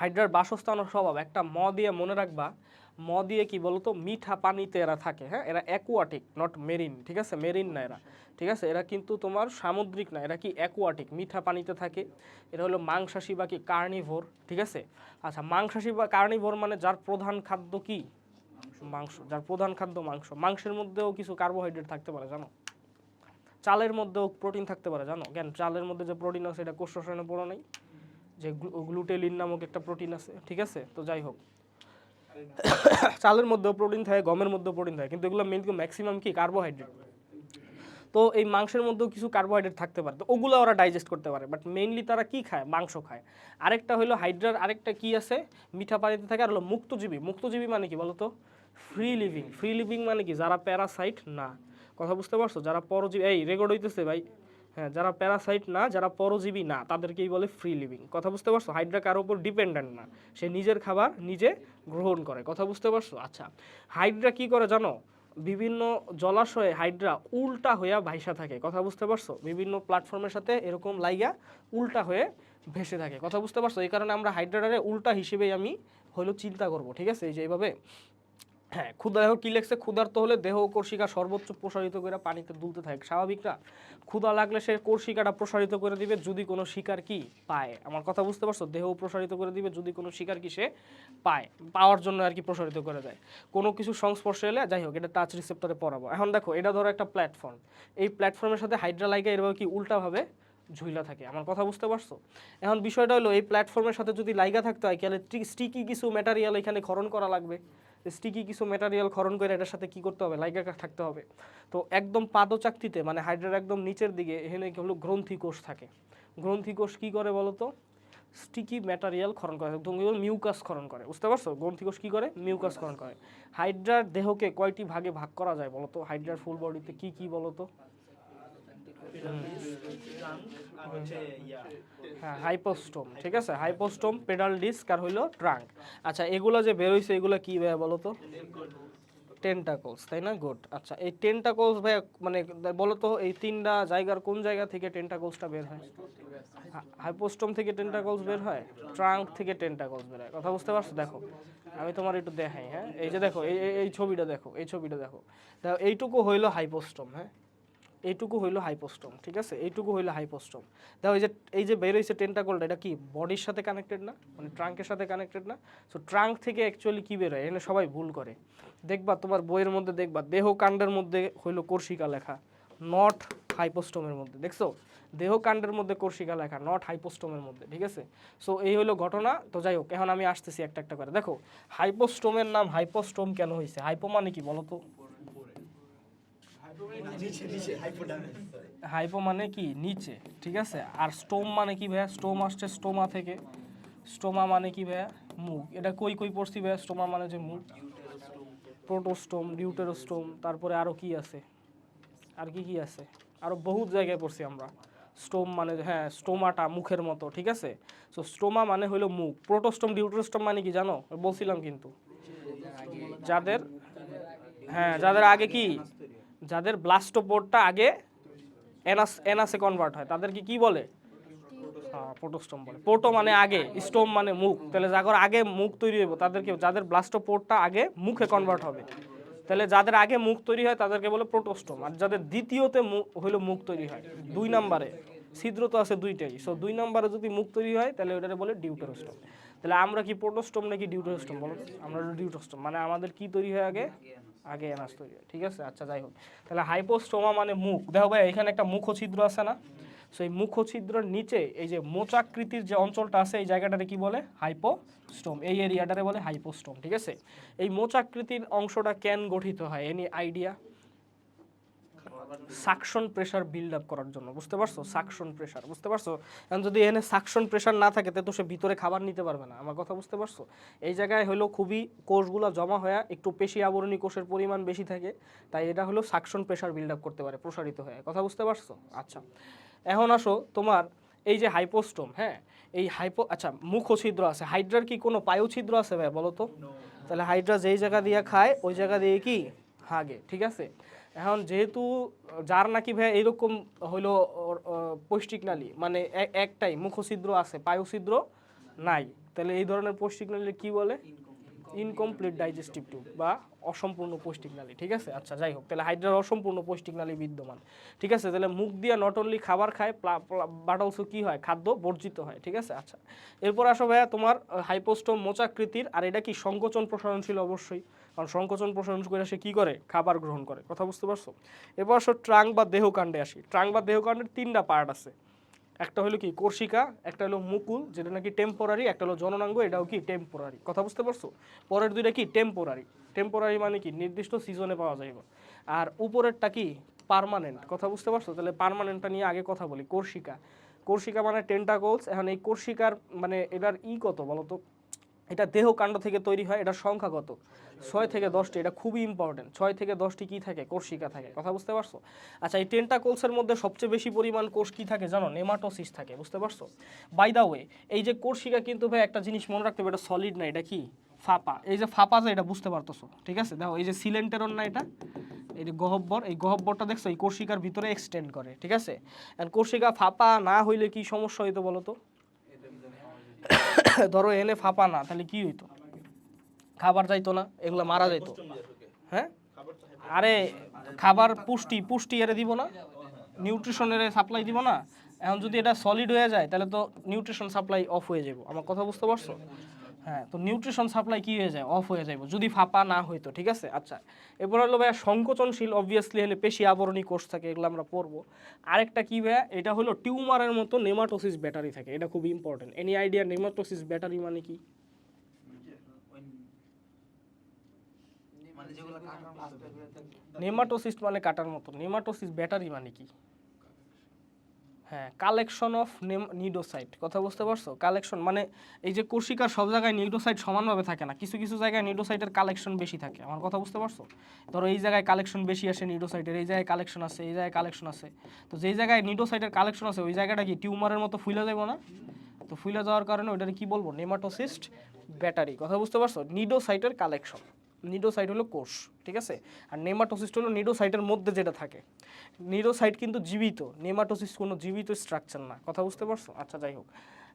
হাইড্রার বাসস্থান স্বভাব, একটা ম দিয়ে মনে রাখবা, ম দিয়ে কি বলতো, মিঠা পানিতে এরা থাকে হ্যাঁ? এরা অ্যাকুয়াটিক নট মেরিন ঠিক আছে? মেরিন না এরা, ঠিক আছে? এরা কিন্তু তোমার সামুদ্রিক না, এরা কি অ্যাকুয়াটিক মিঠা পানিতে থাকে। এরা হলো মাংসাশী বা কি কার্নিভোর ঠিক আছে? আচ্ছা মাংসাশী বা কার্নিভোর মানে যার প্রধান খাদ্য কি? মাংস, যার প্রধান খাদ্য মাংস। মাংসের মধ্যেও কিছু কার্বোহাইড্রেট থাকতে পারে, জানো? চালের মধ্যেও প্রোটিন থাকতে পারে, জানো? কেন চালের মধ্যে যে প্রোটিন আছে, এটা কোষ পড়ো নাই। যে গ্লুটেলিন নামক একটা প্রোটিন আছে, ঠিক আছে? তো যাই হোক। চালের মধ্যেও প্রোটিন থাকে, গমের মধ্যেও প্রোটিন থাকে, কিন্তু এগুলো মেন ম্যাক্সিমাম কি? কার্বোহাইড্রেট তো এই মাংসের মধ্যেও কিছু কার্বোহাইড্রেট থাকতে পারে। তো ওগুলো ওরা ডাইজেস্ট করতে পারে বাট মেইনলি তারা কি খায়? মাংস খায়। আরেকটা হলো হাইড্রার আরেকটা কি আছে? মিঠা পানিতে থাকে আর হলো মুক্তজীবী। মুক্তজীবী মানে কি বলতো? ফ্রি লিভিং ফ্রি লিভিং মানে কি? যারা প্যারাসাইট না। কথা বুঝতে পারছ? যারা পরজীবী এই রেকর্ড হইতেছে ভাই। হ্যাঁ যারা প্যারাসাইট না, যারা পরজীবী না, তাদেরকেই বলে ফ্রি লিভিং কথা বুঝতে পারছ? হাইড্রা কারোর উপর ডিপেন্ডেন্ট না। সে নিজের খাবার নিজে গ্রহণ করে। কথা বুঝতে পারছ? আচ্ছা হাইড্রা কি করে জানো? বিভিন্ন জলাশয়ে হাইড্রা উল্টা হইয়া ভাইসা থাকে। কথা বুঝতে পারছ? বিভিন্ন প্ল্যাটফর্মের সাথে এরকম লাইগা উল্টা হয়ে ভেসে থাকে। কথা বুঝতে পারছ? এই কারণে আমরা হাইড্রাটারে উল্টা হিসেবেই আমি হলো চিন্তা করব, ঠিক আছে? এই যে এইভাবে হ্যাঁ ক্ষুদা দেহ কি লেগছে ক্ষুধার্ত হলে দেহ ও কোর্শিকা সর্বোচ্চ প্রসারিত করে পানিতে দুলতে থাকে। স্বাভাবিক না? ক্ষুধা লাগলে সে কোর্শিকাটা প্রসারিত করে দিবে, যদি কোনো শিকার কি পায়। আমার কথা বুঝতে পারছ? দেহ প্রসারিত করে দিবে, যদি কোনো শিকার কি সে পায়। পাওয়ার জন্য আর কি প্রসারিত করে দেয়। কোনো কিছু সংস্পর্শে এলে, যাই হোক, এটা টাচ রিসেপ্টরে পড়াবো। এখন দেখো, এটা ধরো একটা প্ল্যাটফর্ম এই প্ল্যাটফর্মের সাথে হাইড্রা লাইগা এরভাবে কি উল্টাভাবে ঝুইলা থাকে? আমার কথা বুঝতে পারছ? এখন বিষয়টা হলো, এই প্ল্যাটফর্মের সাথে যদি লাইগা থাকতে হয়, তাহলে স্টিকি কিছু ম্যাটারিয়াল এখানে খরণ করা লাগবে। স্টিকি কিছু মেটারিয়াল খরণ করে এটার সাথে কি করতে হবে? লাইগা থাকতে হবে। তো একদম পাদচাকতিতে মানে হাইড্রার একদম নিচের দিকে, এখানে কি হলো গ্রন্থি কোষ থাকে। গ্রন্থি কোষ কি করে বলতো? স্টিকি ম্যাটারিয়াল খরণ করে, একদম মিউকাস খরণ করে। বুঝতে পারছ? গ্রন্থি কোষ কি করে? মিউকাস খরণ করে। হাইড্রার দেহকে কয়টি ভাগে ভাগ করা যায় বলো তো হাইড্রার ফুল বডিতে কি কি বলতো? হ্যাঁ হাইপোস্টোম ঠিক আছে? হাইপোস্টোম পেডাল ডিস্ক আর হইল ট্রাঙ্ক আচ্ছা এগুলো যে বের হইছে, এগুলো কি ভাইয়া বলো তো টেন্টাকলস তাই না? গুড আচ্ছা এই টেন্টাকলস ভাইয়া মানে বলো তো এই তিনটা জায়গার কোন জায়গা থেকে টেন্টাকলসটা বের হয়? হাইপোস্টোম থেকে টেন্টাকলস বের হয়? ট্রাঙ্ক থেকে টেন্টাকলস বের হয়। কথা বুঝতে পারছ? দেখো, আমি তোমার একটু দেখাই হ্যাঁ? এই যে দেখো, এই- এই ছবিটা দেখো, এই ছবিটা দেখো। দেখো, এইটুকু হইল হাইপোস্টোম হ্যাঁ? এইটুকু হইল হাইপোস্টম ঠিক আছে? এইটুকু হইল হাইপোস্টম দেখো, এই যে এই যে বের হয়েছে টেন্টাকলটা এটা কি বডির সাথে কানেক্টেড না? মানে ট্রাঙ্কের সাথে কানেক্টেড না? সো ট্রাঙ্ক থেকে অ্যাকচুয়ালি কী বের হয়? এখানে সবাই ভুল করে। দেখবা, তোমার বইয়ের মধ্যে দেখবা দেহ কাণ্ডের মধ্যে হইল কোর্শিকা লেখা নট হাইপোস্টোমের মধ্যে। দেখছ? দেহ কাণ্ডের মধ্যে কোর্শিকা লেখা নট হাইপোস্টোমের মধ্যে, ঠিক আছে? সো এই হলো ঘটনা। তো যাই হোক, এখন আমি আসতেছি একটা একটা করে। দেখো হাইপোস্টোমের নাম হাইপোস্টোম কেন হয়েছে হাইপো মানে কি বলো তো হাইপো মানে কি? নিচে ঠিক আছে? আর স্টোম মানে কি ভাইয়া? স্টোম আসছে স্টোমা থেকে। স্টোমা মানে কি ভাইয়া? মুখ। এটা কই কই পড়ছি ভাইয়া? স্টোমা মানে যে মুখ। প্রোটোস্টোম ডিউটেরোস্টোম তারপরে আরও কি আছে? আর কি কি আছে? আরও বহুত জায়গায় পড়ছি আমরা। স্টোম মানে হ্যাঁ স্টোমাটা মুখের মতো ঠিক আছে? সো স্টোমা মানে হলো মুখ। প্রোটোস্টোম ডিউটেরোস্টোম মানে কি জানো? বলছিলাম কিন্তু। যাদের হ্যাঁ যাদের আগে কি? যাদের ব্লাস্টোপোরটা আগে এনাস, এনাসে কনভার্ট হয়, তাদেরকে কি বলে? হ্যাঁ প্রোটোস্টোম বলে। পোটো মানে আগে, স্টোম মানে মুখ। তাহলে যাগর আগে মুখ তৈরি হবে তাদেরকে যাদের ব্লাস্টোপোরটা আগে মুখে কনভার্ট হবে, তাহলে যাদের আগে মুখ তৈরি হয়, তাদেরকে বলে প্রোটোস্টোম। আর যাদের দ্বিতীয়তে হইল মুখ তৈরি হয়, দুই নম্বরে, ছিদ্র তো আছে দুইটাই। সো দুই নম্বরে যদি মুখ তৈরি হয়, তাহলে ওটাকে বলে ডিউটেরোস্টোম। তাহলে আমরা কি প্রোটোস্টোম নাকি ডিউটেরোস্টোম বলো? আমরা ডিউটোস্টোম। মানে আমাদের কি তৈরি হয় আগে? আগে এনাস তৈরি ঠিক আছে? আচ্ছা যাই হোক। তাহলে হাইপোস্টোমা মানে মুখ। দেখো ভাই, এখানে একটা মুখ ছিদ্র আছে না? সো এই মুখ ছিদ্রের নিচে এই যে মোচাকৃতির যে অঞ্চলটা আছে, এই জায়গাটাতে কি বলে? হাইপোস্টোম এই এরিয়াটাতে বলে হাইপোস্টোম ঠিক আছে? এই মোচাকৃতির অংশটা কেন গঠিত হয়? Any idea suction pressure build up করার জন্য বুঝতে পারছ? সাকশন প্রেসার বুঝতে পারছ? এখন যদি এখানে সাকশন প্রেসার না থাকে তো সে ভিতরে খাবার নিতে পারবে না। আমার কথা বুঝতে পারছ? এই জায়গায় হলো খুবই কোষগুলো জমা হয়ে একটু পেশি আবরণী কোষের পরিমাণ বেশি থাকে তাই এটা হলো সাকশন প্রেসার বিল্ড আপ করতে পারে প্রসারিত হয়ে। কথা বুঝতে পারছ? আচ্ছা। এখন আসো তোমার এই যে হাইপোস্টোম হ্যাঁ? এই হাইপো আচ্ছা মুখ ছিদ্র আছে। হাইড্রার কি কোনো পায়ু ছিদ্র আছে ভাই বলো তো? তাহলে হাইড্রা যেই জায়গা দিয়ে খায় ওই জায়গা দিয়ে কি? হাগে ঠিক আছে? এখন যেহেতু যার নাকি ভাই এরকম হইল পৌষ্টিক নালী মানে একটাই, মুখছিদ্র আছে, পায়ুছিদ্র নাই। তাহলে এই ধরনের পৌষ্টিক নালী কি বলে? ইনকমপ্লিট ডাইজেস্টিভ টিউব বা অসম্পূর্ণ পৌষ্টিক নালী, ঠিক আছে? আচ্ছা যাই হোক, তাহলে হাইড্রার অসম্পূর্ণ পৌষ্টিক নালী বিদ্যমান, ঠিক আছে? তাহলে মুখ দিয়ে নট অনলি খাবার খায় বাট অলসো কি হয়? খাদ্য বর্জিত হয়, ঠিক আছে? আচ্ছা এরপর আসো ভাইয়া তোমার হাইপোস্টোম মোচাকৃতির, আর এটা কি সংকোচন প্রসারণশীল? অবশ্যই, কারণ সংকোচন প্রসারণ করে সে কী করে? খাবার গ্রহণ করে, কথা বুঝতে পারছ? এরপর আসো ট্রাঙ্ক বা দেহকাণ্ডে আসি, ট্রাঙ্ক বা দেহকাণ্ডের তিনটা পার্ট আছে একটা হলো কি কোর্শিকা, একটা হলো মুকুল, যেটা নাকি টেম্পোরারি একটা হলো জননাঙ্গ, এটাও কি টেম্পোরারি কথা বুঝতে পারছ? পরের দুইটা কি টেম্পোরারি টেম্পোরারি মানে কি? নির্দিষ্ট সিজনে পাওয়া যাইব। আর উপরেরটা কি? পারমানেন্ট কথা বুঝতে পারছ? তাহলে পারমানেন্টটা নিয়ে আগে কথা বলি। কোর্শিকা। কোর্শিকা মানে টেন্টাকলস এখন এই কোর্শিকার মানে এটার ই কত বলো তো এটা দেহ কাণ্ড থেকে তৈরি হয় এটার সংখ্যা কত ছয় থেকে দশটি, এটা খুবই ইম্পর্টেন্ট ছয় থেকে দশটি কি থাকে? কোর্শিকা থাকে। কথা বুঝতে পারছ? আচ্ছা এই টেন্টাকোলসের মধ্যে সবচেয়ে বেশি পরিমাণ কোষ কি থাকে জানো? নেমাটোসিস থাকে, বুঝতে পারছ? বাই দা ওয়ে এই যে কোর্শিকা কিন্তু ভাই একটা জিনিস মনে রাখতে হবে, এটা সলিড না, এটা কি? ফাপা। এই যে ফাপা যে, এটা বুঝতে পারতেছো? ঠিক আছে? দেখো, এই যে সিলেন্টেরন না এটা? এই যে গহব্বর, এই গহব্বরটা দেখছ? এই কোর্শিকার ভিতরে এক্সটেন্ড করে, ঠিক আছে? কোর্শিকা ফাপা না হইলে কি সমস্যা হইতো বলো তো? ধরো এলে ফাঁপা না, তাহলে কি হইতো? খাবার যাইতো না, এগুলো মারা যাইতো। হ্যাঁ? আরে, খাবার পুষ্টি পুষ্টি এরে দিব না নিউট্রিশনের সাপ্লাই দিব না। এখন যদি এটা সলিড হয়ে যায়, তাহলে তো নিউট্রিশন সাপ্লাই অফ হয়ে যাব আমার কথা বুঝতে পারছ? হ্যাঁ তো নিউট্রিশন সাপ্লাই কি হয়ে যায়? অফ হয়ে যাবে যদি ফাঁপা না হইতো ঠিক আছে? আচ্ছা এরপর হলো ভাইয়া সংকোচনশীল অবভিয়াসলি হলে পেশি আবরণী কোষ থাকে এগুলো আমরা পড়ব। আরেকটা কি ভাইয়া? এটা হলো টিউমারের মতো নেমাটোসিস ব্যাটারি থাকে এটা খুব important any idea nematocyst battery মানে কি? মানে যেগুলো কাটার মতো। নেমাটোসিস মানে কাটার মতো নেমাটোসিস ব্যাটারি মানে কি? হ্যাঁ কালেকশন অফ নিডোসাইট কথা বুঝতে পারছ? কালেকশন মানে এই যে কোর্শিকার সব জায়গায় নিডোসাইট সমানভাবে থাকে না, কিছু কিছু জায়গায় নিডোসাইটের কালেকশন বেশি থাকে, আমার কথা বুঝতে পারছ? ধরো এই জায়গায় কালেকশন বেশি আসে নিডোসাইটের এই জায়গায় কালেকশন আছে, এই জায়গায় কালেকশন আছে, তো যেই জায়গায় নিডোসাইটের কালেকশন আছে, ওই জায়গাটা কি টিউমারের মতো ফুলে যাব না? তো ফুলে যাওয়ার কারণে ওইটার কি বলব? নেমাটোসিস্ট ব্যাটারি কথা বুঝতে পারছ? নিডোসাইটের কালেকশন নিডোসাইট হলো কোষ, ঠিক আছে? আর নেমাটোসিস্ট হলো নিডোসাইটের মধ্যে যেটা থাকে। নিডোসাইট কিন্তু জীবিত, নেমাটোসিস কোনো জীবিত স্ট্রাকচার না, কথা বুঝতে পারছ? আচ্ছা যাই হোক।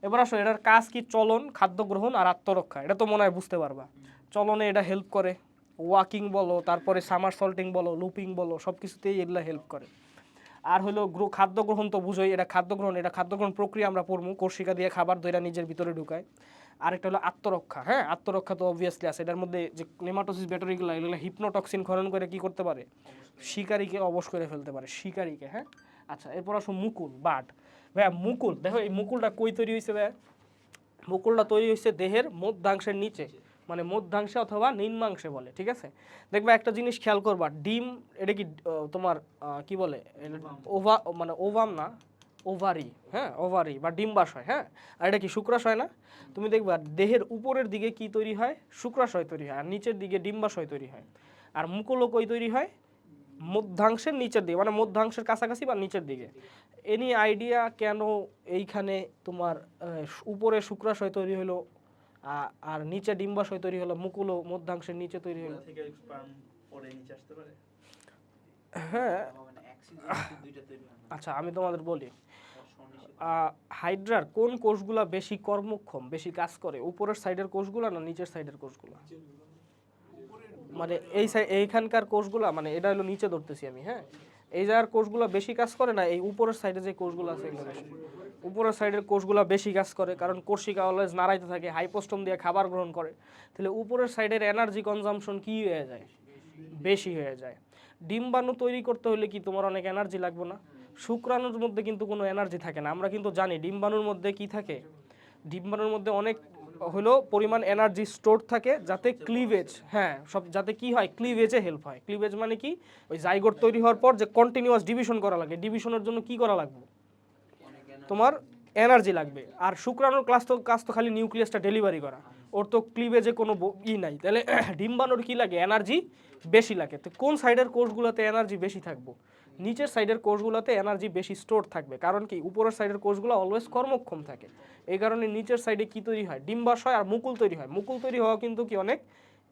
এবার আসো, এটার কাজ কি? চলন, খাদ্য গ্রহণ আর আত্মরক্ষা, এটা তো মনে হয় বুঝতে পারবা। চলনে এটা হেল্প করে ওয়াকিং বলো, তারপরে সামার সল্টিং বলো লুপিং বলো সব কিছুতেই এগুলো হেল্প করে। আর হলো গ্রো, খাদ্য গ্রহণ তো বুঝোই, এটা খাদ্য গ্রহণ, এটা খাদ্য গ্রহণ প্রক্রিয়া আমরা পড়ব কোর্শিকা দিয়ে খাবার দইরা নিজের ভিতরে ঢুকায়। আরেকটা হলো আত্মরক্ষা হ্যাঁ? আত্মরক্ষা তো অবভিয়াসলি আছে। এটার মধ্যে যে নেমাটোসিস ব্যাটারিগুলো এগুলো হিপনোটক্সিন খনন করে কি করতে পারে? শিকারীকে অবশ করে ফেলতে পারে শিকারীকে হ্যাঁ? আচ্ছা এরপর আসো মুকুল বাট। ভাইয়া মুকুল দেখো এই মুকুলটা কই তৈরি হয়েছে ভাইয়া? মুকুলটা তৈরি হয়েছে দেহের মধ্যাংশের নিচে মানে মধ্যাংশে অথবা নিম্নাংশে বলে ঠিক আছে? দেখবা একটা জিনিস খেয়াল করবা ডিম এটা কি তোমার কি বলে? ওভা মানে ওভাম না? ওভারি হ্যাঁ ওভারি বা ডিম্বাশয় হ্যাঁ? আর এটা কি শুক্রাশয় না? তুমি দেখবা দেহের উপরের দিকে কি তৈরি হয়? শুক্রাশয় তৈরি হয় আর নিচের দিকে ডিম্বাশয় তৈরি হয়। আর মুকুলও কই তৈরি হয়? মধ্যাংশের নিচের দিকে মানে মধ্যাংশের কাছাকাছি বা নিচের দিকে। এনি আইডিয়া কেন এইখানে তোমার উপরে শুক্রাশয় তৈরি হলো আর নিচে ডিম্বাশয় তৈরি হলো মুকুলও মধ্যাংশের নিচে তৈরি হলো? হ্যাঁ। আচ্ছা আমি তোমাদের বলি। হাইড্রার কোন কোষগুলা বেশি কর্মক্ষম, বেশি কাজ করে? উপরের সাইডের কোষগুলা না নিচের সাইডের কোষগুলা? মানে এই এইখানকার কোষগুলা মানে এটা হলো নিচে ধরতেছি আমি হ্যাঁ? এই জায়গার কোষগুলা বেশি কাজ করে না, এই উপরের সাইডে যে কোষগুলো আছে উপরের সাইডের কোষগুলা বেশি কাজ করে, কারণ কোষিকা অলওয়েজ নাড়াইতে থাকে হাইপোস্টম দিয়ে খাবার গ্রহণ করে। তাহলে উপরের সাইডের এনার্জি কনজামশন কি হয়ে যায়? বেশি হয়ে যায়। ডিম্বাণু তৈরি করতে হলে কি তোমার অনেক এনার্জি লাগবে না? শুক্রাণুর মধ্যে কিন্তু কোনো এনার্জি থাকে না। আমরা কিন্তু জানি ডিম্বাণুর মধ্যে কি থাকে? ডিম্বাণুর মধ্যে অনেক হলো পরিমাণ এনার্জি স্টোর থাকে যাতে ক্লিভেজ হ্যাঁ সব যাতে কি হয়? ক্লিভেজে হেল্প হয়। ক্লিভেজ মানে কি? ওই জাইগোট তৈরি হওয়ার পর যে কন্টিনিউয়াস ডিভিশন করা লাগে। ডিভিশনের জন্য কি করা লাগবে? তোমার এনার্জি লাগবে। আর শুক্রাণুর ক্লাস তো, কাজ তো খালি নিউক্লিয়াসটা ডেলিভারি করা। ওর তো ক্লিভেজে কোনো ই নাই। তাহলে ডিম্বাণুর কি লাগে? এনার্জি বেশি লাগে। তো কোন সাইডের কোর্সগুলোতে এনার্জি বেশি থাকব? নিচের সাইডের কোষগুলোতে এনার্জি বেশি স্টোর থাকবে। কারণ কি? উপরের সাইডের কোষগুলো অলওয়েজ কর্মক্ষম থাকে। এই কারণে নিচের সাইডে কী তৈরি হয়? ডিম্বাশয় আর মুকুল তৈরি হয়। মুকুল তৈরি হওয়া কিন্তু কি অনেক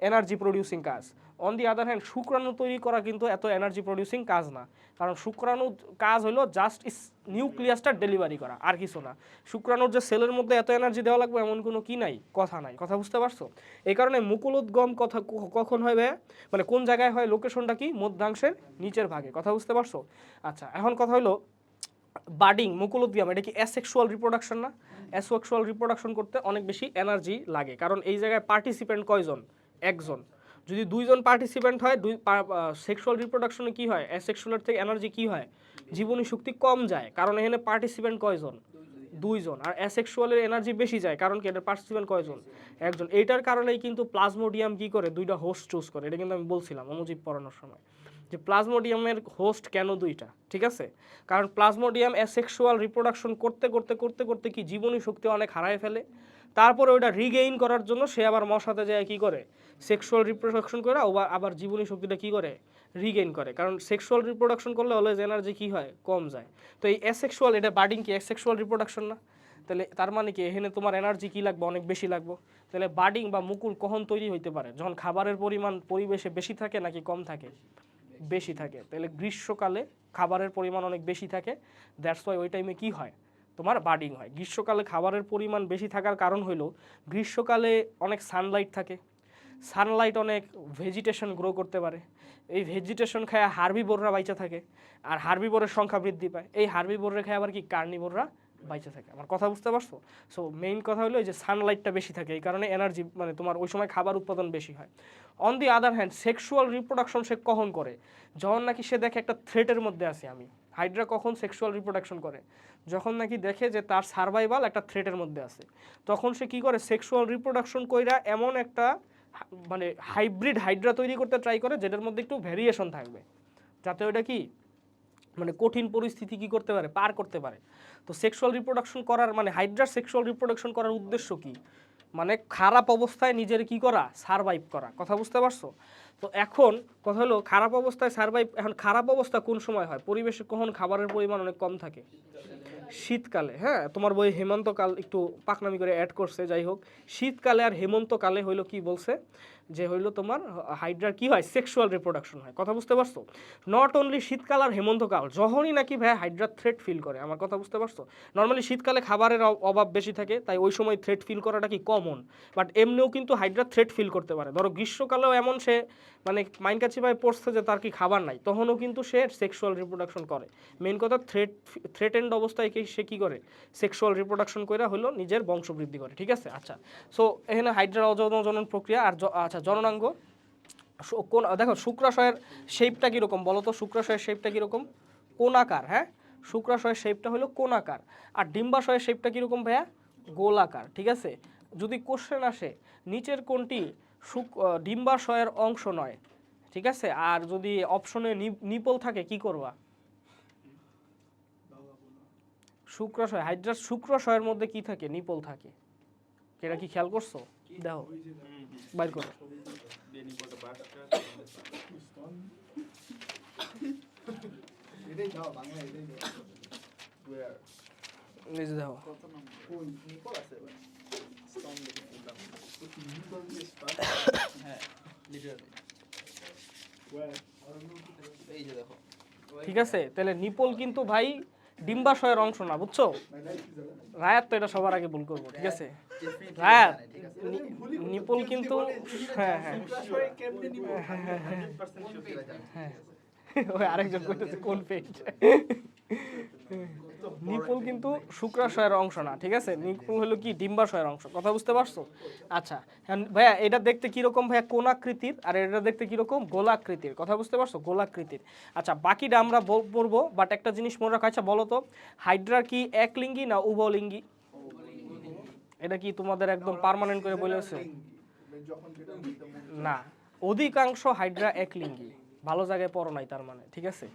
এনার্জি প্রডিউসিং কাজ। অন দি আদার হ্যান্ড শুক্রাণু তৈরি করা কিন্তু এত এনার্জি প্রডিউসিং কাজ না। কারণ শুক্রাণু কাজ হলো জাস্ট ইস নিউক্লিয়াসটা ডেলিভারি করা আর কিছু না। শুক্রাণুর যে সেলের মধ্যে এত এনার্জি দেওয়া লাগবে এমন কোনো কি নাই কথা নাই। কথা বুঝতে পারছ? এই কারণে মুকুলোদ্গম কথা কখন হয়? মানে কোন জায়গায় হয় লোকেশনটা কি? মধ্যাংশের নিচের ভাগে। কথা বুঝতে পারছ? আচ্ছা এখন কথা হলো বাডিং মুকুলোদ্গম। এটা কি অ্যাসেক্সুয়াল রিপ্রোডাকশন না? অ্যাসেক্সুয়াল রিপ্রোডাকশন করতে অনেক বেশি এনার্জি লাগে। কারণ এই জায়গায় পার্টিসিপেন্ট কয়জন? একজন। যদি দুইজন পার্টিসিপেন্ট হয়, দুই সেক্সুয়াল রিপ্রোডাকশনে কি হয়? অ্যাসেক্সুয়ালের থেকে এনার্জি কি হয়? জীবনী শক্তি কম যায়, কারণ এখানে পার্টিসিপেন্ট কয়জন? দুইজন। আর অ্যাসেক্সুয়ালের এনার্জি বেশি যায়, কারণ কি? এটা পার্টিসিপেন্ট কয়জন? একজন। এইটার কারণেই কিন্তু প্লাজমোডিয়াম কি করে? দুইটা হোস্ট চুজ করে। এটা কিন্তু আমি বলছিলাম অনুজীব পড়ানোর সময়। যে প্লাজমোডিয়ামের হোস্ট কেন দুইটা? ঠিক আছে? কারণ প্লাজমোডিয়াম অ্যাসেক্সুয়াল রিপ্রোডাকশন করতে করতে করতে করতে কি? জীবনী শক্তি অনেক হারায় ফেলে। তারপরে ওইটা রিগেইন করার জন্য সে আবার মশাতে যায় কি করে? সেক্সুয়াল রিপ্রোডাকশন করে আবার আবার জীবনী শক্তিটা কি করে? রিগেইন করে। কারণ সেক্সুয়াল রিপ্রোডাকশন করলে অলওয়েজ এনার্জি কি হয়? কম যায়। তো এই অ্যাসেক্সুয়াল এটা বার্ডিং কি অ্যাসেক্সুয়াল রিপ্রোডাকশন না? তাহলে তার মানে কি? এখানে তোমার এনার্জি কী লাগবে? অনেক বেশি লাগবে। তাহলে বার্ডিং বা মুকুল কখন তৈরি হইতে পারে? যখন খাবারের পরিমাণ পরিবেশে বেশি থাকে নাকি কম থাকে? বেশি থাকে। তাহলে গ্রীষ্মকালে খাবারের পরিমাণ অনেক বেশি থাকে। দ্যাটস ওয়াই ওই টাইমে কী হয়? তোমার বার্ডিং হয়। গ্রীষ্মকালে খাবারের পরিমাণ বেশি থাকার কারণ হলো গ্রীষ্মকালে অনেক সানলাইট থাকে। সানলাইট অনেক ভেজিটেশন গ্রো করতে পারে। এই ভেজিটেশন খায় হার্বিবোররা বাইচা থাকে আর হার্বিবোরের সংখ্যা বৃদ্ধি পায়। এই হার্বিবোররা খায় আবার কি? কার্নিবোররা বাইচা থাকে। আমার কথা বুঝতে পারছ? সো মেইন কথা হলো যে সানলাইটটা বেশি থাকে, এই কারণে এনার্জি মানে তোমার ওই সময় খাবার উৎপাদন বেশি হয়। On the other hand sexual reproduction সে কখন করে? যখন নাকি সে দেখে একটা থ্রেটের মধ্যে আছে আমি। হাইড্রা কখন সেক্সুয়াল রিপ্রোডাকশন করে? যখন নাকি দেখে যে তার সার্ভাইভাল একটা থ্রেটের মধ্যে আছে। তখন সে কি করে? সেক্সুয়াল রিপ্রোডাকশন কইরা এমন একটা মানে হাইব্রিড হাইড্রা তৈরি করতে ট্রাই করে, যেটার মধ্যে একটু ভ্যারিয়েশন থাকবে। যাতে ওটা কি? মানে কঠিন পরিস্থিতি কি করতে পারে? পার করতে পারে। তো সেক্সুয়াল রিপ্রোডাকশন করার মানে হাইড্রা সেক্সুয়াল রিপ্রোডাকশন করার উদ্দেশ্য কি? মানে খারাপ অবস্থায় নিজের কি করা? সারভাইভ করা। কথা বুঝতে পারছ? তো এখন কথা হলো, খারাপ অবস্থায় সারভাইভ এখন খারাপ অবস্থা কোন সময় হয়? পরিবেশে কখন খাবারের পরিমাণ অনেক কম থাকে? শীতকালে হ্যাঁ? তোমার বই হেমন্তকাল একটু পাকনামি করে অ্যাড করছে, যাই হোক। শীতকালে আর হেমন্তকালে হইল কি বলছে? যে হইল তোমার হাইড্রার কি হয়? সেক্সুয়াল রিপ্রোডাকশন হয়। কথা বুঝতে পারছ? নট অনলি শীতকাল আর হেমন্তকাল, যখনই নাকি ভাই হাইড্রার থ্রেট ফিল করে, আমার কথা বুঝতে পারছ? নর্মালি শীতকালে খাবারের অভাব বেশি থাকে, তাই ওই সময় থ্রেট ফিল করাটা কি কমন বাট এমনিও কিন্তু হাইড্রা থ্রেট ফিল করতে পারে। ধরো গ্রীষ্মকালেও এমন সে মানে মাইনকাছি ভাই পড়ছে যে তার কি খাবার নাই, তখনও কিন্তু সে সেক্সুয়াল রিপ্রোডাকশন করে। মেন কথা থ্রেট থ্রেটেন্ড অবস্থায় সে কি করে? সেক্সুয়াল রিপ্রোডাকশন করে হলো নিজের বংশবৃদ্ধি করে, ঠিক আছে? আচ্ছা। সো এখানে হাইড্রার অজনন প্রক্রিয়া আর জ- আচ্ছা জননাঙ্গ। কোন দেখো শুক্রাশয়ের শেপটা কীরকম? বলো তো শুক্রাশয়ের শেপটা কীরকম? কোনাকার হ্যাঁ? শুক্রাশয়ের শেপটা হলো কোনাকার আর ডিম্বাশয়ের শেপটা কীরকম ভাইয়া? গোলাকার ঠিক আছে? যদি কোশ্চেন আসে নিচের কোনটি শুক ডিম্বাশয়ের অংশ নয় ঠিক আছে? আর যদি অপশনে নিপল থাকে কি করবা? শুক্রাশয় হাইড্রাস শুক্রাশয়ের মধ্যে কি থাকে? নিপল থাকে। এটা কি খেয়াল করছ? দেখো বাইর করো। ঠিক আছে, তাহলে নিপল কিন্তু ভাই ডিম্বাশয়ের অংশ না, বুঝছ? রায়াত তো এটা সবার আগে ভুল করব, ঠিক আছে? নি- নিপল কিন্তু হ্যাঁ হ্যাঁ। হ্যাঁ ওই আরেকজন কইতেছে কোন পেজ নিপল কিন্তু শুক্রাশয়ের অংশ না ঠিক আছে? নিপুল হলো কি ডিম্বাশয়ের অংশ কথা বুঝতে পারছ? আচ্ছা ভাইয়া এটা দেখতে কীরকম ভাইয়া কোনাকৃতির আর এটা দেখতে কীরকম? গোলাকৃতির কথা বুঝতে পারছ? গোলাকৃতির। আচ্ছা বাকিটা আমরা বলব বাট একটা জিনিস মনে রাখা আচ্ছা বলো তো? হাইড্রা কি একলিঙ্গি না উভলিঙ্গি? এটা কি তোমাদের একদম পার্মানেন্ট করে বলেছে মন না অধিকাংশ হাইড্রা একলিঙ্গি। ভালো জায়গায় পড়ো নাই তার মানে ঠিক আছে?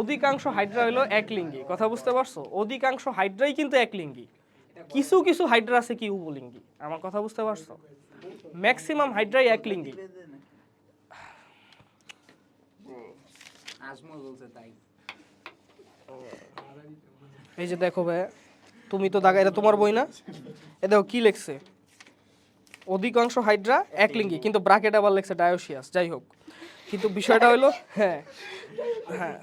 অধিকাংশ হাইড্রা হলো একলিঙ্গি কথা বুঝতে পারছ? অধিকাংশ হাইড্রাই কিন্তু একলিঙ্গি। কিছু কিছু হাইড্রা আছে কি উভলিঙ্গি আমার কথা বুঝতে পারছ? ম্যাক্সিমাম হাইড্রাই বলছে তাই। এই যে দেখো ভাই তুমি তো দাগা, এটা তোমার বই না? এ দেখো, কি লেখছে? অধিকাংশ হাইড্রা একলিঙ্গি কিন্তু ব্রাকেট আবার লেখছে ডায়োসিয়াস যাই হোক। কিন্তু বিষয়টা হলো হ্যাঁ হ্যাঁ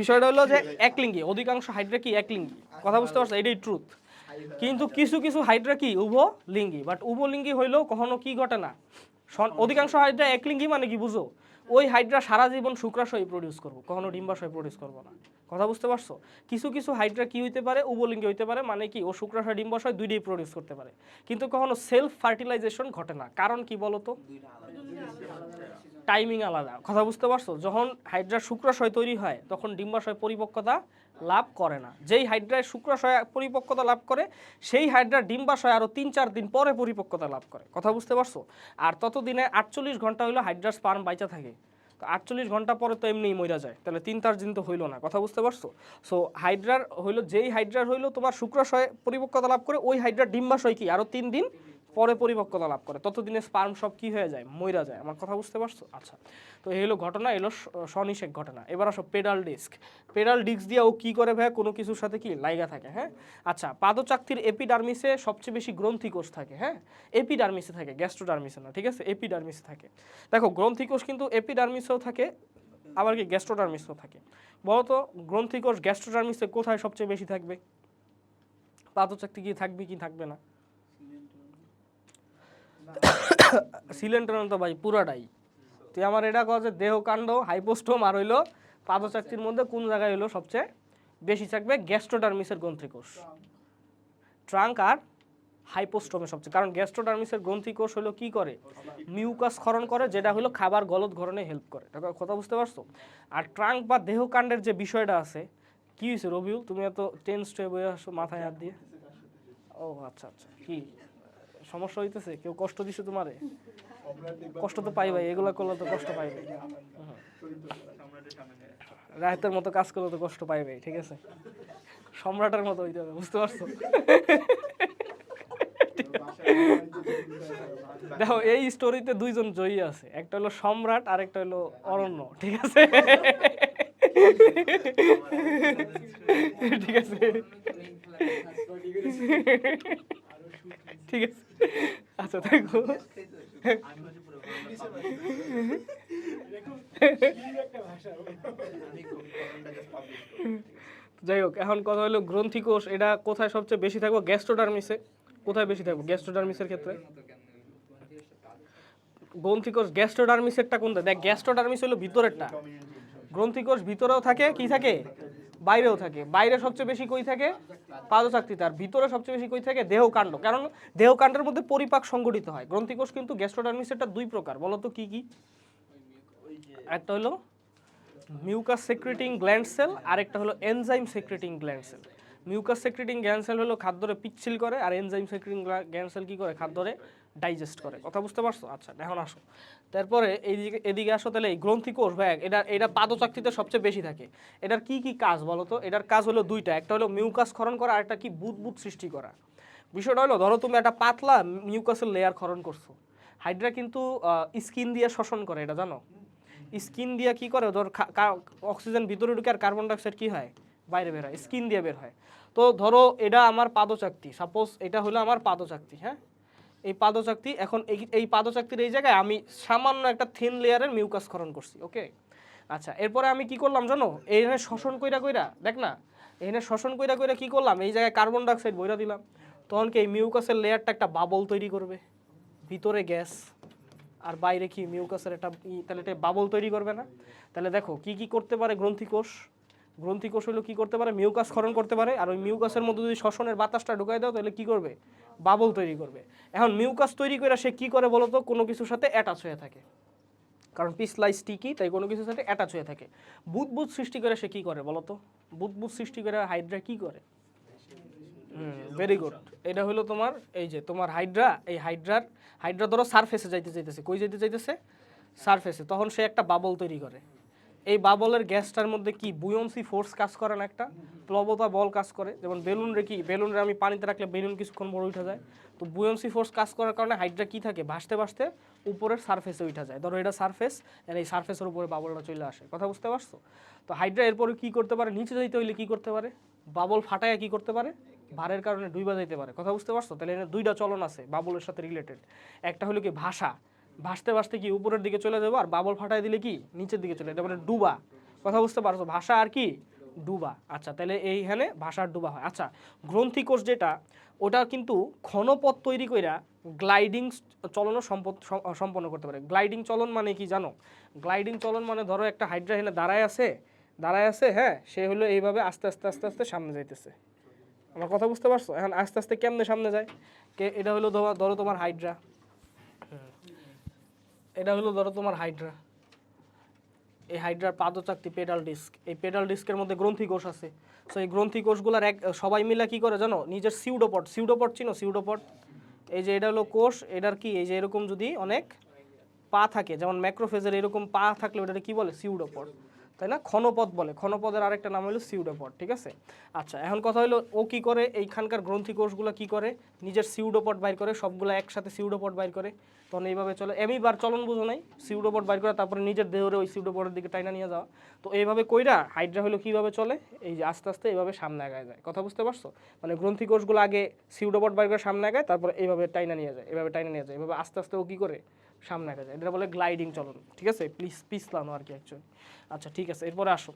বিষয়টা হলো যে একলিঙ্গি অধিকাংশ হাইড্রা কি একলিঙ্গি কথা বুঝতে পারছ? এটাই ট্রুথ কিন্তু কিছু কিছু হাইড্রা কি? উভলিঙ্গি বাট উভলিঙ্গি হইলেও কখনো কি ঘটে না? অধিকাংশ হাইড্রা একলিঙ্গি মানে কি, বুঝো? ওই হাইড্রা সারা জীবন শুক্রাশয় প্রডিউস করব, কখনো ডিম্বাশয় প্রডিউস করব না। কথা বুঝতে পারছ? কিছু কিছু হাইড্রা কি হইতে পারে? উভলিঙ্গি হইতে পারে মানে কি? ও শুক্রাশয় ডিম্বাশয় দুইটাই প্রডিউস করতে পারে। কিন্তু কখনো সেলফ ফার্টিলাইজেশন ঘটে না। কারণ কি বলতো? টাইমিং আলাদা। কথা বুঝতে পারছ? যখন হাইড্রা শুক্রাশয় তৈরি হয়, তখন ডিম্বাশয় পরিপক্কতা লাভ করে না। যেই হাইড্রায় শুক্রাশয় পরিপক্কতা লাভ করে, সেই হাইড্রা ডিম্বাশয় আরও তিন চার দিন পরে পরিপক্কতা লাভ করে। কথা বুঝতে পারছ? আর ততদিনে আটচল্লিশ ঘণ্টা হইল হাইড্রা স্পার্ম বাইচা থাকে। আটচল্লিশ ঘণ্টা পরে তো এমনিই মইরা যায়। তাহলে তিন তার দিন তো হইল না, কথা বুঝতে পারছ? সো হাইড্রার হইল, যেই হাইড্রার হইল তোমার শুক্রাশয় পরিপক্কতা লাভ করে, ওই হাইড্রার ডিম্বাশয় কি? আরও তিন দিন পরে পরিপক্কতা লাভ করে। ততদিনে স্পার্ম সব কি হয়ে যায়? মইরা যায়। আমার কথা বুঝতে পারছ? আচ্ছা। তো এই হলো ঘটনা, এলো স্বনিষেক ঘটনা। এবার আসো পেডাল ডিস্ক। পেডাল ডিস্ক দিয়ে ও কি করে ভাই কোনো কিছুর সাথে কি লাইগা থাকে হ্যাঁ? আচ্ছা পাদচাক্তির এপিডার্মিসে সবচেয়ে বেশি গ্রন্থিকোষ থাকে হ্যাঁ? এপিডার্মিসে থাকে গ্যাস্ট্রোডার্মিসে না, ঠিক আছে? এপিডার্মিসে থাকে। দেখো, গ্রন্থিকোষ কিন্তু এপিডার্মিসেও থাকে, আবার কি গ্যাস্ট্রোডার্মিসেও থাকে। বলতো, গ্রন্থিকোষ গ্যাস্ট্রোডার্মিসে কোথায় সবচেয়ে বেশি থাকবে? পাদচাক্তি কি থাকবে কি থাকবে না? সিলেন্টার তো ভাই, পুরাটাই। তুই আমার এটা কর যে দেহ কাণ্ড হাইপোস্টোম আর হইল পাদচাক্তির মধ্যে কোন জায়গায় হইল সবচেয়ে বেশি থাকবে? গ্যাস্ট্রোডার্মিসের গ্রন্থিকোষ। ট্রাঙ্ক আর হাইপোস্টোমে সবচেয়ে। কারণ গ্যাস্ট্রোডার্মিসের গ্রন্থিকোষ হলো কি করে? মিউকাস ক্ষরণ করে, যেটা হলো খাবার গলদ ঘরণে হেল্প করে। কথা বুঝতে পারছ? আর ট্রাঙ্ক বা দেহকাণ্ডের যে বিষয়টা আছে, কি হয়েছে রবিউল? তুমি এত টেন্স হয়ে বয়ে আসো মাথায় হাত দিয়ে। ও আচ্ছা আচ্ছা কি? সমস্যা হইতেছে, কেউ কষ্ট দিছে তোমারে? কষ্ট তো পাই ভাই এগুলো করলে তো কষ্ট পাইবে রায়তের মতো কাজ করলে তো কষ্ট পাইবে ঠিক আছে? সম্রাটের মতো হইতে হবে, বুঝতে পারছ? দেখো, এই স্টোরিতে দুইজন জয়ী আছে, একটা হলো সম্রাট আর একটা হলো অরণ্য, ঠিক আছে? ঠিক আছে? ঠিক আছে। আচ্ছা পুরো যাই হোক, এখন কথা হলো গ্রন্থিকোষ, এটা কোথায় সবচেয়ে বেশি থাকব? গ্যাস্ট্রোডার্মিসে। কোথায় বেশি থাকব? গ্যাস্ট্রোডার্মিসের ক্ষেত্রে। গ্রন্থিকোষ, গ্যাস্ট্রোডার্মিসেরটা কোনটা? দেখ, গ্যাস্ট্রোডার্মিস হলো ভিতরেরটা। গ্রন্থিকোষ ভিতরেও থাকে, কি থাকে? বাইরেও থাকে। বাইরে সবচেয়ে বেশি কই থাকে? পাদচাকতি তার। ভিতরে সবচেয়ে বেশি কই থাকে? দেহকাণ্ড। কারণ দেহকাণ্ডের মধ্যে পরিপাক সংগঠিত হয়। গ্রন্থিকোষ কিন্তু গ্যাস্ট্রোডার্মিসেরটা দুই প্রকার। বলো তো কি কি? একটা হলো মিউকাস সেক্রেটিং গ্ল্যান্ড সেল আর একটা হলো enzyme secreting gland cell mucus secreting gland cell হলো খাদ্যরে পিচ্ছিল করে, আর এনজাইম সেক্রেটিং গ্ল্যান্ড সেল কি করে? খাদ্যরে ডাইজেস্ট করে। কথা বুঝতে পারছ? আচ্ছা এখন আসো। তারপরে এইদিকে, এদিকে আসো, তাহলে এই গ্রন্থিকোষ ব্যাগ, এটা এটা পাদচাক্তিতে সবচেয়ে বেশি থাকে। এটার কি কি কাজ বলো তো? এটার কাজ হলো দুইটা। একটা হলো মিউকাস ক্ষরণ করা আর একটা কি বুদবুদ সৃষ্টি করা। বিষয়টা হলো, ধরো তুমি একটা পাতলা মিউকাসের লেয়ার ক্ষরণ করছ। হাইড্রা কিন্তু স্কিন দিয়ে শোষণ করে, এটা জানো? স্কিন দিয়ে কি করে? ধর অক্সিজেন ভিতরে ঢুকে আর কার্বন ডাইঅক্সাইড কী হয়? বাইরে বের হয়, স্কিন দিয়ে বের হয়। তো ধরো এটা আমার পাদচাক্তি সাপোজ এটা হলো আমার পাদচাক্তি হ্যাঁ? এই পাদচাক্তি এখন এই এই পাদচাক্তির এই জায়গায় আমি সামান্য একটা থিন লেয়ারের মিউকাস ক্ষরণ করছি ওকে আচ্ছা এরপরে আমি কি করলাম জানো? এইখানে শোষণ কইরা কইরা, দেখ না? এখানে শোষণ কইরা কইরা কি করলাম? এই জায়গায় কার্বন ডাইঅক্সাইড বইরা দিলাম। তখন কি এই মিউকাসের লেয়ারটা একটা বাবল তৈরি করবে? ভিতরে গ্যাস আর বাইরে কি মিউকাসের একটা তাহলে এটা বাবল তৈরি করবে না? তাহলে দেখো, কি কি করতে পারে গ্রন্থিকোষ? গ্রন্থিকোষ হলো কি করতে পারে? মিউকাস ক্ষরণ করতে পারে। আর ওই মিউকাসের মধ্যে যদি শ্বসনের বাতাসটা ঢুকাই দাও, তাহলে কি করবে? বাবল তৈরি করবে। এখন মিউকাস তৈরি করে সে কি করে বলতো? কোনো কিছুর সাথে অ্যাটাচ হয়ে থাকে। কারণ পিসলাই স্টিকি তাই কোনো কিছুর সাথে অ্যাটাচ হয়ে থাকে। বুদবুদ সৃষ্টি করে সে কি করে বলতো? বুদবুদ সৃষ্টি করে হাইড্রা কি করে? ভেরি গুড এটা হলো তোমার, এই যে তোমার হাইড্রা এই হাইড্রার হাইড্রা ধরো সারফেসে যাইতে চাইতেছে। কই যাইতে চাইতেছে? সারফেসে তখন সে একটা বাবল তৈরি করে। এই বাবলের গ্যাসটার মধ্যে কি বুয়ন্সি ফোর্স কাজ করে না একটা? প্লবতা বল কাজ করে। যেমন বেলুন রে কি বেলুন রে আমি পানিতে রাখলে বেলুন কিছুক্ষণ বড় উঠে যায়। তো বুয়ন্সি ফোর্স কাজ করার কারণে হাইড্রা কি থাকে? ভাসতে ভাসতে উপরের সারফেসে উঠে যায়। ধরো এটা সারফেস এই সারফেসের উপরে বাবলটা চলে আসে। কথা বুঝতে পারছ? তো হাইড্রা এরপরে কি করতে পারে? নিচে যাইতে হইলে কি করতে পারে? বাবল ফাটায় কি করতে পারে? ভারের কারণে ডুইবা যাইতে পারে। কথা বুঝতে পারছ? তাহলে দুইটা চলন আছে বাবলের সাথে রিলেটেড একটা হলো কি ভাষা। ভাসতে ভাসতে কি উপরের দিকে চলে যাব? আর বাবল ফাটাই দিলে কি? নিচের দিকে চলে এটা মানে ডুবা। কথা বুঝতে পারছ? ভাষা আর কি? ডুবা। আচ্ছা তাহলে এইখানে ভাষার ডুবা হয়। আচ্ছা গ্রন্থি কোষ যেটা, ওটা কিন্তু ঘনপথ তৈরি কইরা গ্লাইডিং চলনও সম্পন্ন করতে পারে। গ্লাইডিং চলন মানে কি জানো? গ্লাইডিং চলন মানে ধরো একটা হাইড্রা এখানে দাঁড়ায় আছে দাঁড়ায় আছে হ্যাঁ সে হলো এইভাবে আস্তে আস্তে আস্তে আস্তে সামনে যাইতেছে। আমার কথা বুঝতে পারছ? এখন আস্তে আস্তে কেমনে সামনে যায়? কে এটা হলো ধরো তোমার হাইড্রা। এটা হলো ধরো তোমার হাইড্রা এই হাইড্রার পাদচাকতি পেডাল ডিস্ক এই পেডাল ডিস্কের মধ্যে গ্রন্থি কোষ আছে। সো এই গ্রন্থি কোষগুলোর এক, সবাই মিলে কী করে জানো? নিজের সিউডোপট সিউডোপট চিনো? সিউডোপট এই যে এটা হলো কোষ, এটার কি? এই যে এরকম যদি অনেক পা থাকে, যেমন ম্যাক্রোফেজের এরকম পা থাকলে ওটাকে কি বলে? সিউডোপট তাই না? ক্ষণপদ বলে। ক্ষণপদের আরেকটা নাম হলো সিউডোপট ঠিক আছে? আচ্ছা এখন কথা হলো ও কি করে, এইখানকার গ্রন্থি কোষগুলো কি করে? নিজের সিউডোপট বাইর করে, সবগুলো একসাথে সিউডোপট বাইর করে। তখন এইভাবে চলে। এমনি বার চলন বুঝো নাই সিউডোপট বাইর করে তারপরে নিজের দেহরে ওই সিউডোপটের দিকে টাইনা নিয়ে যাওয়া। তো এইভাবে কইরা হাইড্রা হলো কীভাবে চলে? এই যে আস্তে আস্তে এইভাবে সামনে আগায় যায়। কথা বুঝতে পারছ? মানে গ্রন্থি কোষগুলো আগে সিউডোপট বাইর করে সামনে আগায়, তারপরে এইভাবে টাইনা নিয়ে যায় এভাবে টাইনা নিয়ে যায়। এভাবে আস্তে আস্তে ও কি করে? সামনে আঁকা যায়। এটা বলে গ্লাইডিং চলন, ঠিক আছে? প্লিজ পিছলানো আর কি অ্যাকচুয়ালি আচ্ছা ঠিক আছে, এরপরে আসো।